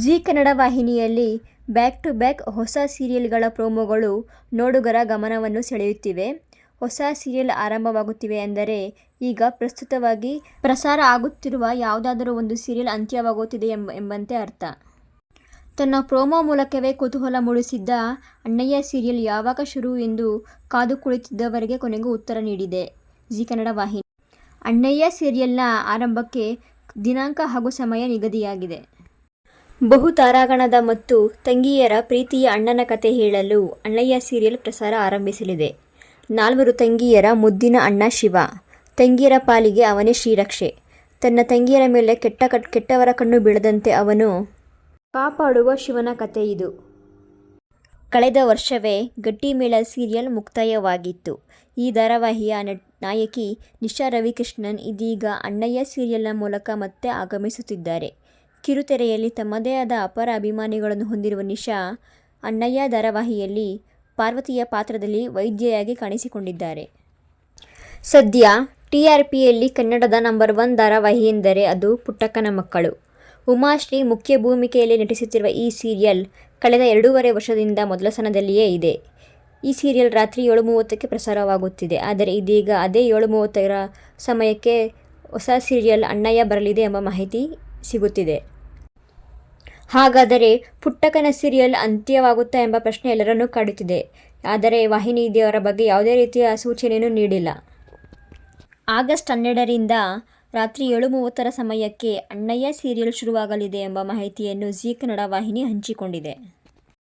ಜೀ ಕನ್ನಡ ವಾಹಿನಿಯಲ್ಲಿ back to back ಹೊಸ ಸೀರಿಯಲ್ಗಳ ಪ್ರೋಮೋಗಳು ನೋಡುಗರ ಗಮನವನ್ನು ಸೆಳೆಯುತ್ತಿವೆ. ಹೊಸ ಸೀರಿಯಲ್ ಆರಂಭವಾಗುತ್ತಿವೆ ಎಂದರೆ ಈಗ ಪ್ರಸ್ತುತವಾಗಿ ಪ್ರಸಾರ ಆಗುತ್ತಿರುವ ಯಾವುದಾದರೂ ಒಂದು ಸೀರಿಯಲ್ ಅಂತ್ಯವಾಗುತ್ತಿದೆ ಎಂಬಂತೆ ಅರ್ಥ. ತನ್ನ ಪ್ರೋಮೋ ಮೂಲಕವೇ ಕುತೂಹಲ ಮೂಡಿಸಿದ್ದ ಅಣ್ಣಯ್ಯ ಸೀರಿಯಲ್ ಯಾವಾಗ ಶುರು ಎಂದು ಕಾದು ಕುಳಿತಿದ್ದವರಿಗೆ ಕೊನೆಗೂ ಉತ್ತರ ನೀಡಿದೆ ಜೀ ಕನ್ನಡ ವಾಹಿನಿ. ಅಣ್ಣಯ್ಯ ಸೀರಿಯಲ್ನ ಆರಂಭಕ್ಕೆ ದಿನಾಂಕ ಹಾಗೂ ಸಮಯ ನಿಗದಿಯಾಗಿದೆ. ಬಹು ತಾರಾಗಣದ ಮತ್ತು ತಂಗಿಯರ ಪ್ರೀತಿಯ ಅಣ್ಣನ ಕಥೆ ಹೇಳಲು ಅಣ್ಣಯ್ಯ ಸೀರಿಯಲ್ ಪ್ರಸಾರ ಆರಂಭಿಸಲಿದೆ. ನಾಲ್ವರು ತಂಗಿಯರ ಮುದ್ದಿನ ಅಣ್ಣ ಶಿವ. ತಂಗಿಯರ ಪಾಲಿಗೆ ಅವನೇ ಶ್ರೀರಕ್ಷೆ. ತನ್ನ ತಂಗಿಯರ ಮೇಲೆ ಕೆಟ್ಟ ಕೆಟ್ಟವರ ಕಣ್ಣು ಬೀಳದಂತೆ ಅವನು ಕಾಪಾಡುವ ಶಿವನ ಕತೆ ಇದು. ಕಳೆದ ವರ್ಷವೇ ಗಟ್ಟಿಮೇಳ ಸೀರಿಯಲ್ ಮುಕ್ತಾಯವಾಗಿತ್ತು. ಈ ಧಾರಾವಾಹಿಯ ನಾಯಕಿ ನಿಶಾ ರವಿಕೃಷ್ಣನ್ ಇದೀಗ ಅಣ್ಣಯ್ಯ ಸೀರಿಯಲ್ನ ಮೂಲಕ ಮತ್ತೆ ಆಗಮಿಸುತ್ತಿದ್ದಾರೆ. ಕಿರುತೆರೆಯಲ್ಲಿ ತಮ್ಮದೇ ಆದ ಅಪಾರ ಅಭಿಮಾನಿಗಳನ್ನು ಹೊಂದಿರುವ ನಿಶಾ, ಅಣ್ಣಯ್ಯ ಧಾರಾವಾಹಿಯಲ್ಲಿ ಪಾರ್ವತಿಯ ಪಾತ್ರದಲ್ಲಿ ವೈದ್ಯೆಯಾಗಿ ಕಾಣಿಸಿಕೊಂಡಿದ್ದಾರೆ. ಸದ್ಯ ಟಿಆರ್ಪಿಯಲ್ಲಿ ಕನ್ನಡದ ನಂಬರ್ ಒನ್ ಧಾರಾವಾಹಿ ಎಂದರೆ ಅದು "ಪುಟ್ಟಕ್ಕನ ಮಕ್ಕಳು'. ಉಮಾಶ್ರೀ ಮುಖ್ಯ ಭೂಮಿಕೆಯಲ್ಲಿ ನಟಿಸುತ್ತಿರುವ ಈ ಸೀರಿಯಲ್ ಕಳೆದ ಎರಡೂವರೆ ವರ್ಷದಿಂದ ಮೊದಲ ಸನದಲ್ಲಿಯೇ ಇದೆ. ಈ ಸೀರಿಯಲ್ ರಾತ್ರಿ ಏಳು ಮೂವತ್ತಕ್ಕೆ ಪ್ರಸಾರವಾಗುತ್ತಿದೆ. ಆದರೆ ಇದೀಗ ಅದೇ ಏಳು ಮೂವತ್ತರ ಸಮಯಕ್ಕೆ ಹೊಸ ಸೀರಿಯಲ್ "ಅಣ್ಣಯ್ಯ' ಬರಲಿದೆ ಎಂಬ ಮಾಹಿತಿ ಸಿಗುತ್ತಿದೆ. ಹಾಗಾದರೆ ಪುಟ್ಟಕನ ಸೀರಿಯಲ್ ಅಂತ್ಯವಾಗುತ್ತಾ ಎಂಬ ಪ್ರಶ್ನೆ ಎಲ್ಲರನ್ನೂ ಕಾಡುತ್ತಿದೆ. ಆದರೆ ವಾಹಿನಿ ಇದರ ಬಗ್ಗೆ ಯಾವುದೇ ರೀತಿಯ ಸೂಚನೆಯನ್ನು ನೀಡಿಲ್ಲ. ಆಗಸ್ಟ್ ಹನ್ನೆರಡರಿಂದ ರಾತ್ರಿ ಏಳು ಮೂವತ್ತರ ಸಮಯಕ್ಕೆ "ಅಣ್ಣಯ್ಯ' ಸೀರಿಯಲ್ ಶುರುವಾಗಲಿದೆ ಎಂಬ ಮಾಹಿತಿಯನ್ನು ಜೀ ಕನ್ನಡ ವಾಹಿನಿ ಹಂಚಿಕೊಂಡಿದೆ.